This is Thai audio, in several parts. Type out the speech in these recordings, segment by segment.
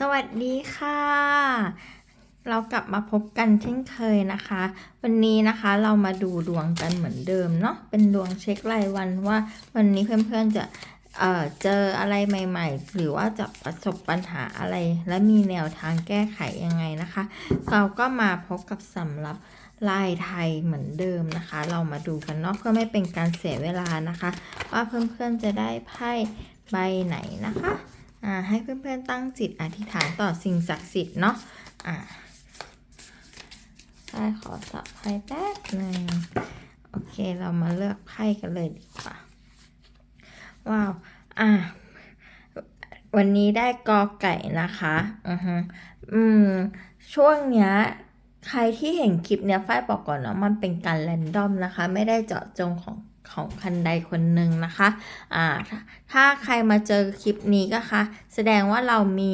สวัสดีค่ะ เรากลับมาพบกันเช่นเคยนะคะ วันนี้นะคะเรามาดูดวงกันเหมือนเดิมเนาะเป็นดวงเช็ครายวันว่าวันนี้เพื่อนๆจะเอ่อเจออะไรใหม่ๆ หรือว่าจะประสบปัญหาอะไร และมีแนวทางแก้ไขยังไงนะคะ เราก็มาพบกับสำรับลายไทยเหมือนเดิมนะคะ เรามาดูกันเนาะเพื่อไม่เป็นการเสียเวลานะคะ ว่าเพื่อนๆจะได้ไพ่ใบไหนนะคะ อ่าให้เพื่อนๆตั้งจิตอธิษฐานต่อสิ่งศักดิ์สิทธิ์เนาะอ่าได้ขอสับไพ่แป๊บหนึ่งโอเคเรามาเลือกไพ่กันเลยดีกว่า ว้าวอ่าวันนี้ได้กอไก่นะคะอือฮึอืมช่วงเนี้ยใครที่เห็นคลิปเนี้ยฝ้ายบอกก่อนเนาะมันเป็นการแรนดอมนะคะ ไม่ได้เจาะจงของ ของคันใดคนหนึ่งนะคะอ่าถ้าถ้าใครมาเจอคลิปนี้ก็คะแสดงว่าเรามี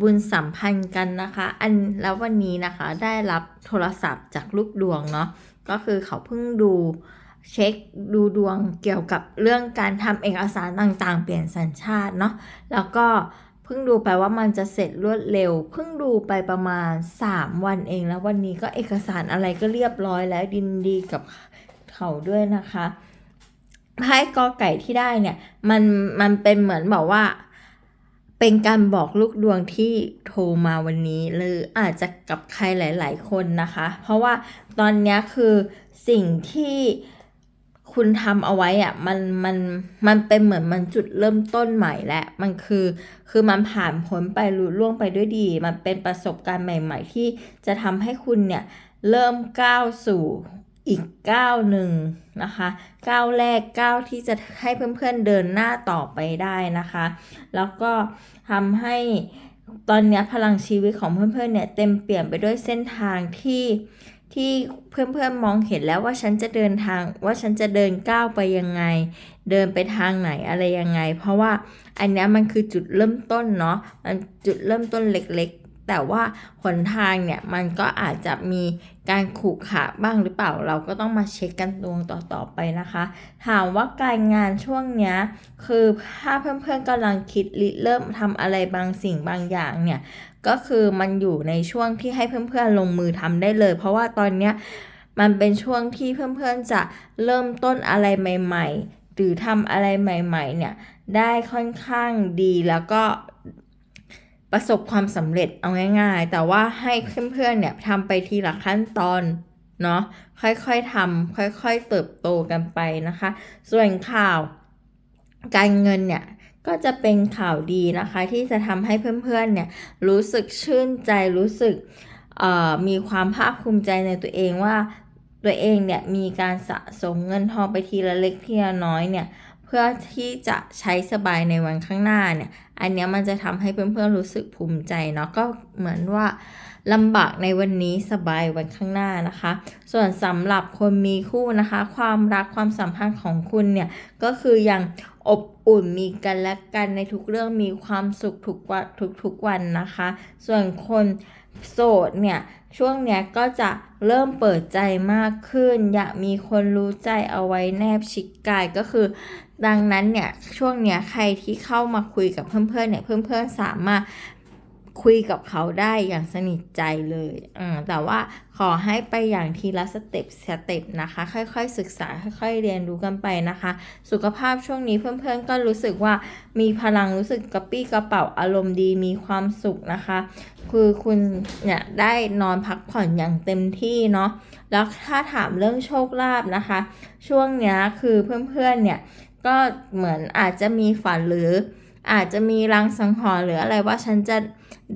บุญสัมพันธ์กันนะคะ อันแล้ววันนี้นะคะได้รับโทรศัพท์จากลูกดวงเนาะก็คือเขาเพิ่งดูเช็คดูดวงเกี่ยวกับเรื่องการทำเอกสารต่างๆ เปลี่ยนสัญชาติเนาะแล้วก็เพิ่งดูไปว่ามันจะเสร็จรวดเร็ว เพิ่งดูไปประมาณ 3 วันเองแล้ววันนี้ก็เอกสารอะไรก็เรียบร้อยแล้วดินดีกับเขาด้วยนะคะ ไพ่กอไก่ที่ได้เนี่ย มันมันเป็นเหมือนแบบว่า เป็นการบอกลูกดวงที่โทรมาวันนี้ หรืออาจจะกับใครหลาย ๆ คนนะคะ เพราะว่าตอนนี้คือสิ่งที่คุณทำเอาไว้อะมันมันมันเป็นเหมือนมันจุดเริ่มต้นใหม่และมันคือคือมันผ่านพ้นไปลุล่วงไปด้วยดี มันเป็นประสบการณ์ใหม่ ๆ ที่จะทำให้คุณเนี่ยเริ่มก้าวสู่ อีกก้าวหนึ่งนะคะก้าวแรกก้าวที่จะให้เพื่อนๆเดินหน้าต่อไปได้นะคะ แล้วก็ทำให้ตอนนี้พลังชีวิตของเพื่อนๆเนี่ยเต็มเปี่ยมไปด้วยเส้นทางที่ที่เพื่อนๆมองเห็นแล้วว่าฉันจะเดินทางว่าฉันจะเดินก้าวไปยังไง เดินไปทางไหนอะไรยังไง เพราะว่าอันนี้มันคือจุดเริ่มต้นเนาะมันจุดเริ่มต้นเล็กๆ แต่ว่าหนทางเนี่ยมันก็อาจจะมีการขูกขาบ้างหรือเปล่าเราก็ต้องมาเช็คกันดวงต่อๆไปนะคะ ถามว่าการงานช่วงเนี้ยคือถ้าเพื่อนๆกำลังคิดริเริ่มทำอะไรบางสิ่งบางอย่างเนี่ยก็คือมันอยู่ในช่วงที่ให้เพื่อนๆลงมือทำได้เลย เพราะว่าตอนเนี้ยมันเป็นช่วงที่เพื่อนๆจะเริ่มต้นอะไรใหม่ ๆ หรือทำอะไรใหม่ ๆ เนี่ยได้ค่อนข้างดีแล้วก็ ประสบความสำเร็จเอาง่าย ๆ แต่ว่าให้เพื่อนๆเนี่ยทำไปทีละขั้นตอนเนาะค่อยๆทำค่อยๆเติบโตกันไปนะคะ ส่วนข่าว การเงินเนี่ยก็จะเป็นข่าวดีนะคะ ที่จะทำให้เพื่อนๆเนี่ยรู้สึกชื่นใจรู้สึกมีความภาคภูมิใจในตัวเองว่าตัวเองเนี่ยมีการสะสมเงินทองไปทีละเล็กทีละน้อยเนี่ยเพื่อที่จะใช้สบายในวันข้างหน้าเนี่ย อันนี้มันจะทำให้เพื่อนๆรู้สึกภูมิใจเนาะก็เหมือนว่าลำบากในวันนี้สบายวันข้างหน้านะคะ ส่วนสำหรับคนมีคู่นะคะ ความรักความสัมพันธ์ของคุณเนี่ยก็คือยังอบอุ่นมีกันและกันในทุกเรื่องมีความสุขทุกวันทุกๆวันนะคะ ส่วนคนโสดเนี่ยช่วงเนี้ยก็จะเริ่มเปิดใจมากขึ้น อยากมีคนรู้ใจเอาไว้แนบชิดกายก็คือ ดังนั้นเนี่ยช่วงเนี้ยใครที่เข้ามาคุยกับเพื่อนๆเนี่ยเพื่อนๆสามารถคุยกับเขาได้อย่างสนิทใจเลยอืมแต่ว่าขอให้ไปอย่างทีละสเต็ปสเต็ปนะคะ ค่อยๆ ศึกษาค่อยๆ เรียนรู้กันไปนะคะ สุขภาพช่วงนี้เพื่อนๆ ก็รู้สึกว่ามีพลังรู้สึกกระปี้กระเป๋าอารมณ์ดีมีความสุขนะคะ คือคุณเนี่ยได้นอนพักผ่อนอย่างเต็มที่เนาะแล้วถ้าถามเรื่องโชคลาภนะคะ ช่วงเนี้ยคือเพื่อนๆเนี่ย ก็เหมือนอาจจะมีฝันหรืออาจจะมีรังสังหรณ์หรืออะไรว่าฉันจะ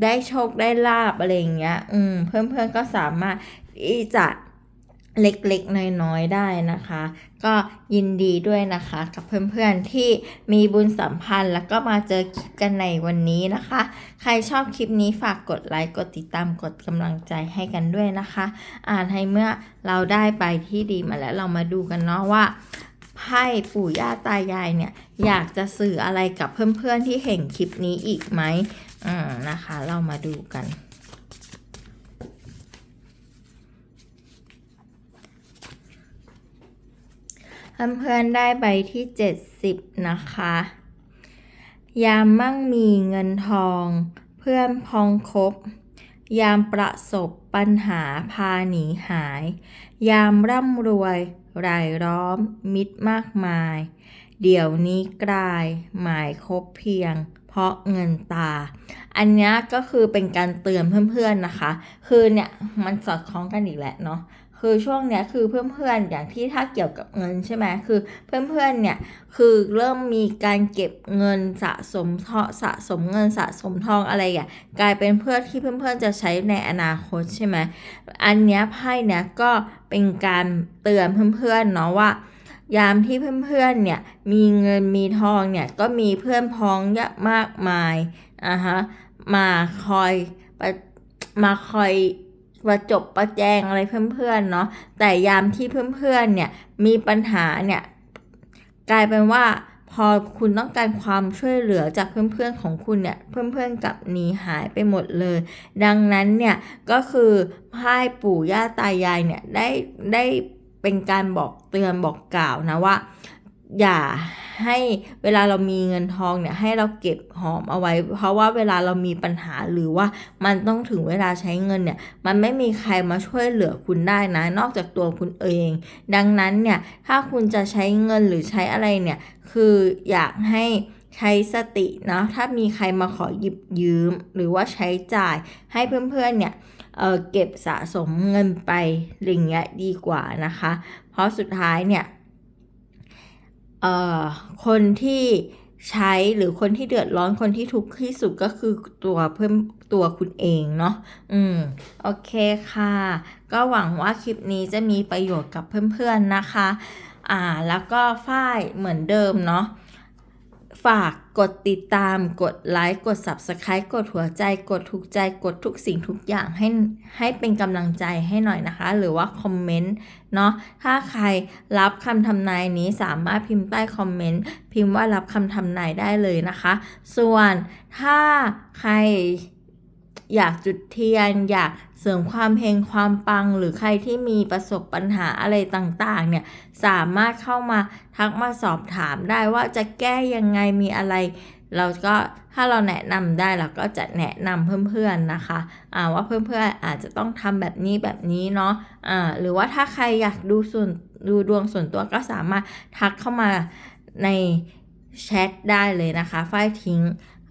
ได้โชคได้ลาบอะไรอย่างเงี้ย อืม เพื่อนๆก็สามารถที่จะเล็กๆ น้อยๆ ได้นะคะ ก็ยินดีด้วยนะคะ กับเพื่อนๆ ที่มีบุญสัมพันธ์ แล้วก็มาเจอคลิปกันในวันนี้นะคะ ใครชอบคลิปนี้ฝากกดไลค์ กดติดตาม กดกำลังใจให้กันด้วยนะคะ อ่านให้เมื่อเราได้ไปที่ดีมาแล้วเรามาดูกันเนาะว่า ไพ่ปู่ย่าตายายเนี่ยอยากจะสื่ออะไรกับเพื่อนๆที่เห็นคลิปนี้อีกไหมอืมนะคะ เรามาดูกัน เพื่อนๆได้ใบที่ 70 นะคะ ยามมั่งมีเงินทอง เพื่อนพองคบ ยามประสบปัญหาพาหนีหาย ยามร่ำรวยรายล้อมมิตรมากมาย เดี๋ยวนี้กลายหมายคบเพียง เพราะเงินตา อันนี้ก็คือเป็นการเตือนเพื่อนๆนะคะ คือเนี่ยมันสอดคล้องกันอีกแหละเนาะ คือช่วงเนี้ยคือเพื่อนๆอย่างที่ถ้าเกี่ยวกับเงินใช่ไหมคือเพื่อนๆเนี่ยคือเริ่มมีการเก็บเงินสะสมทอสะสมเงินสะสมทองอะไรอย่างกลายเป็นเพื่อนที่เพื่อนๆจะใช้ในอนาคตใช่ไหมอันเนี้ยไพ่เนี้ยก็เป็นการเตือนเพื่อนๆเนาะว่ายามที่เพื่อนๆเนี่ยมีเงินมีทองเนี่ยก็มีเพื่อนพ้องเยอะมากมายอะฮะมาคอยมาคอย ประจบประแจงอะไรเพื่อนๆเนาะแต่ยามที่เพื่อนๆเนี่ยมีปัญหาเนี่ยกลายเป็นว่าพอคุณต้องการความช่วยเหลือจากเพื่อนๆของคุณเนี่ย เพื่อนๆกับหนีหายไปหมดเลย ดังนั้นเนี่ยก็คือพ่ายปู่ย่าตายายเนี่ยได้ได้เป็นการบอกเตือนบอกกล่าวนะว่า อย่าให้เวลาเรามีเงินทองเนี่ยให้เราเก็บหอมเอาไว้ เพราะว่าเวลาเรามีปัญหาหรือว่ามันต้องถึงเวลาใช้เงินเนี่ย มันไม่มีใครมาช่วยเหลือคุณได้นะ นอกจากตัวคุณเอง ดังนั้นเนี่ยถ้าคุณจะใช้เงินหรือใช้อะไรเนี่ย คืออยากให้ใช้สตินะถ้ามีใครมาขอหยิบยืม หรือว่าใช้จ่ายให้เพื่อนๆเนี่ยเออเก็บสะสมเงินไปอย่างเงี้ยดีกว่านะคะ เพราะสุดท้ายเนี่ย คนที่ใช้หรือคนที่เดือดร้อนคนที่ทุกข์ที่สุดก็คือตัวเพิ่มตัวคุณเองเนาะ อืม โอเคค่ะ ก็หวังว่าคลิปนี้จะมีประโยชน์กับเพื่อนๆนะคะ อ่า แล้วก็ฝ้ายเหมือนเดิมเนาะ ฝากกดติดตาม กดไลค์ กด Subscribe กดหัวใจ กดถูกใจ กดทุกสิ่งทุกอย่างให้ให้เป็นกำลังใจให้หน่อยนะคะ หรือว่าคอมเมนต์เนาะ ถ้าใครรับคำทำนายนี้สามารถพิมพ์ใต้คอมเมนต์พิมพ์ว่ารับคำทำนายได้เลยนะคะ ส่วนถ้าใคร อยากจุดเทียน อยากเสริมความเฮงความปัง หรือใครที่มีประสบปัญหาอะไรต่างๆ เนี่ยสามารถเข้ามาทักมาสอบถามได้ว่าจะแก้ยังไงมีอะไร เราก็ถ้าเราแนะนำได้เราก็จะแนะนำเพื่อนๆนะคะอ่าว่าเพื่อนๆอาจจะต้องทำแบบนี้แบบนี้เนาะอ่าหรือว่าถ้าใครอยากดูส่วนดูดวงส่วนตัวก็สามารถทักเข้ามาในแชทได้เลยนะคะ ฝ้ายทิ้ง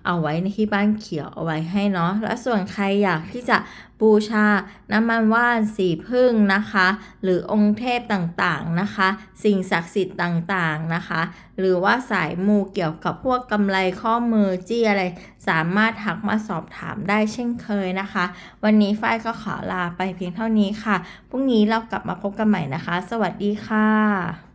เอาไว้ในที่บ้านเขียวเอาไว้ให้เนาะและส่วนใครอยากที่จะบูชาน้ำมันว่านสีพึ่งนะคะ หรือองค์เทพต่างๆนะคะ สิ่งศักดิ์สิทธิ์ต่างๆนะคะ หรือว่าสายมูเกี่ยวกับพวกกำไรข้อมือจี้อะไร สามารถทักมาสอบถามได้เช่นเคยนะคะ วันนี้ฝ้ายก็ขอลาไปเพียงเท่านี้ค่ะพรุ่งนี้เรากลับมาพบกันใหม่นะคะ สวัสดีค่ะ